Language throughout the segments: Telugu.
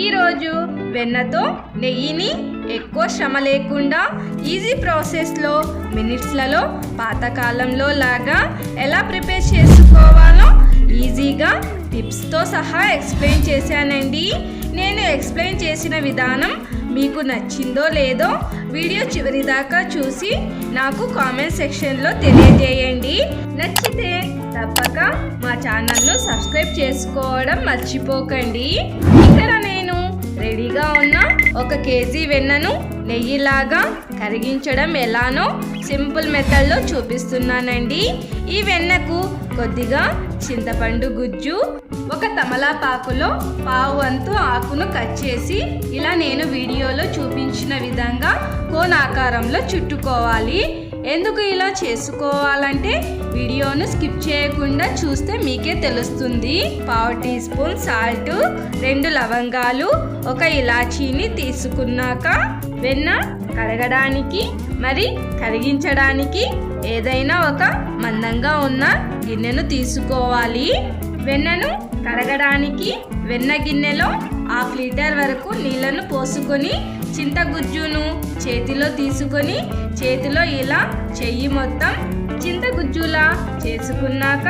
ఈరోజు వెన్నతో నెయ్యిని ఎక్కువ శ్రమ లేకుండా ఈజీ ప్రాసెస్లో మినిట్స్లలో పాతకాలంలో లాగా ఎలా ప్రిపేర్ చేసుకోవాలో ఈజీగా టిప్స్తో సహా ఎక్స్ప్లెయిన్ చేశానండి. నేను ఎక్స్ప్లెయిన్ చేసిన విధానం మీకు నచ్చిందో లేదో వీడియో చివరి దాకా చూసి నాకు కామెంట్ సెక్షన్లో తెలియజేయండి. నచ్చితే తప్పక మా ఛానల్ను సబ్స్క్రైబ్ చేసుకోవడం మర్చిపోకండి. రెడీగా ఉన్న ఒక కేజీ వెన్నను నెయ్యిలాగా కరిగించడం ఎలానో సింపుల్ మెథడ్లో చూపిస్తున్నానండి. ఈ వెన్నకు కొద్దిగా చింతపండు గుజ్జు ఒక తమలాపాకులో పావు అంతు ఆకును కట్ చేసి ఇలా నేను వీడియోలో చూపించిన విధంగా కోన్ ఆకారంలో చుట్టుకోవాలి. ఎందుకు ఇలా చేసుకోవాలంటే వీడియోను స్కిప్ చేయకుండా చూస్తే మీకే తెలుస్తుంది. పావు టీ స్పూన్ సాల్ట్ రెండు లవంగాలు ఒక ఇలాచీని తీసుకున్నాక వెన్న కడగడానికి మరి కరిగించడానికి ఏదైనా ఒక మందంగా ఉన్న గిన్నెను తీసుకోవాలి. వెన్నను కడగడానికి వెన్న గిన్నెలో హాఫ్ లీటర్ వరకు నీళ్ళను పోసుకొని చింతగుజ్జును చేతిలో తీసుకొని చేతిలో ఇలా చెయ్యి మొత్తం చింతగుజ్జులా చేసుకున్నాక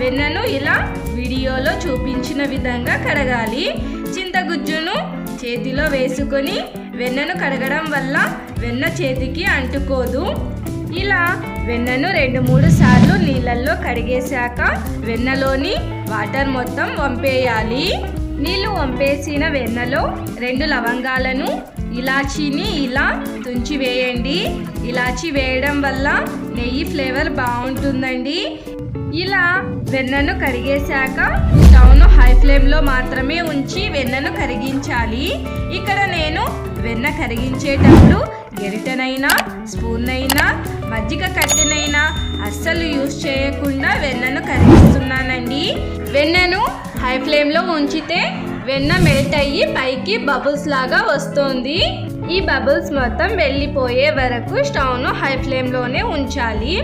వెన్నను ఇలా వీడియోలో చూపించిన విధంగా కడగాలి. చింతగుజ్జును చేతిలో వేసుకొని వెన్నను కడగడం వల్ల వెన్న చేతికి అంటుకోదు. ఇలా వెన్నను రెండు మూడు సార్లు నీళ్ళల్లో కడిగేశాక వెన్నలోని వాటర్ మొత్తం వంపేయాలి. నీళ్ళు వంపేసిన వెన్నలో రెండు లవంగాలను ఇలాచీని ఇలా తుంచి వేయండి. ఇలాచీ వేయడం వల్ల నెయ్యి ఫ్లేవర్ బాగుంటుందండి. ఇలా వెన్నను కరిగేశాక స్టవ్ను హై ఫ్లేమ్లో మాత్రమే ఉంచి వెన్నను కరిగించాలి. ఇక్కడ నేను వెన్న కరిగించేటప్పుడు గెరిటనైనా స్పూన్ అయినా మజ్జిగ కట్టెనైనా అస్సలు యూజ్ చేయకుండా వెన్నను కరిగిస్తున్నానండి. వెన్నను హై ఫ్లేమ్లో ఉంచితే వెన్న మెల్ట్ అయ్యి పైకి బబుల్స్ లాగా వస్తుంది. ఈ బబుల్స్ మొత్తం వెళ్ళిపోయే వరకు స్టవ్ను హై ఫ్లేమ్లోనే ఉంచాలి.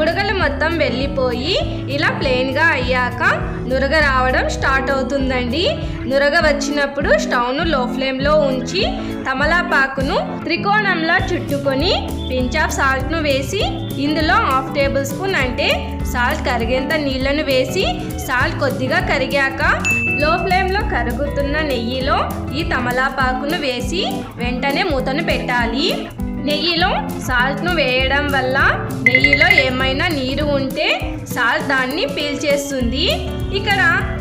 బుడగలు మొత్తం వెళ్ళిపోయి ఇలా ప్లెయిన్గా అయ్యాక నురగ రావడం స్టార్ట్ అవుతుందండి. నురగ వచ్చినప్పుడు స్టవ్ను లో ఫ్లేమ్లో ఉంచి తమలపాకును త్రికోణంలా చుట్టుకొని పించ్ ఆఫ్ సాల్ట్ను వేసి ఇందులో హాఫ్ టేబుల్ స్పూన్ అంటే సాల్ట్ కరిగేంత నీళ్ళను వేసి సాల్ట్ కొద్దిగా కరిగాక లో ఫ్లేమ్లో కరుగుతున్న నెయ్యిలో ఈ తమలపాకును వేసి వెంటనే మూతను పెట్టాలి. నెయ్యిలో సాల్ట్ను వేయడం వల్ల నెయ్యిలో ఏమైనా నీరు ఉంటే సాల్ట్ దాన్ని పీల్చేస్తుంది ఇక్కడ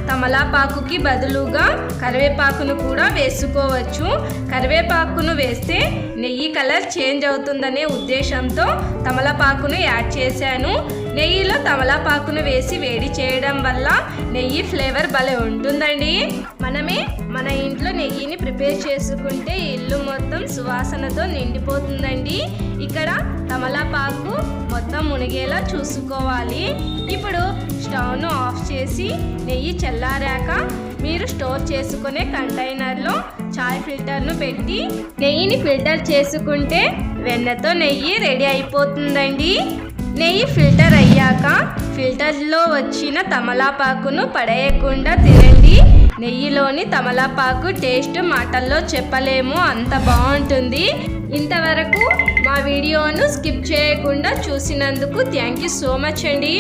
తమలాపాకుకి బదులుగా కరివేపాకును కూడా వేసుకోవచ్చు. కరివేపాకును వేస్తే నెయ్యి కలర్ చేంజ్ అవుతుందనే ఉద్దేశంతో తమలపాకును యాడ్ చేశాను. నెయ్యిలో తమలపాకును వేసి వేడి చేయడం వల్ల నెయ్యి ఫ్లేవర్ భలే ఉంటుందండి. మనమే మన ఇంట్లో నెయ్యిని ప్రిపేర్ చేసుకుంటే ఇల్లు మొత్తం సువాసనతో నిండిపోతుందండి. ఇక్కడ తమలపాకు మొత్తం మునిగేలా చూసుకోవాలి. ఇప్పుడు స్టవ్ను ఆఫ్ చేసి నెయ్యి చల్లారాక మీరు స్టోర్ చేసుకునే కంటైనర్లో చాయ్ ఫిల్టర్ను పెట్టి నెయ్యిని ఫిల్టర్ చేసుకుంటే వెన్నతో నెయ్యి రెడీ అయిపోతుందండి. నెయ్యి ఫిల్టర్ అయ్యాక ఫిల్టర్లో వచ్చిన తమలపాకును పడేయకుండా తినండి. నెయ్యిలోని తమలపాకు టేస్ట్ మాటల్లో చెప్పలేము అంత బాగుంటుంది. ఇంతవరకు మా వీడియోను స్కిప్ చేయకుండా చూసినందుకు థ్యాంక్ యూ సో మచ్ అండి.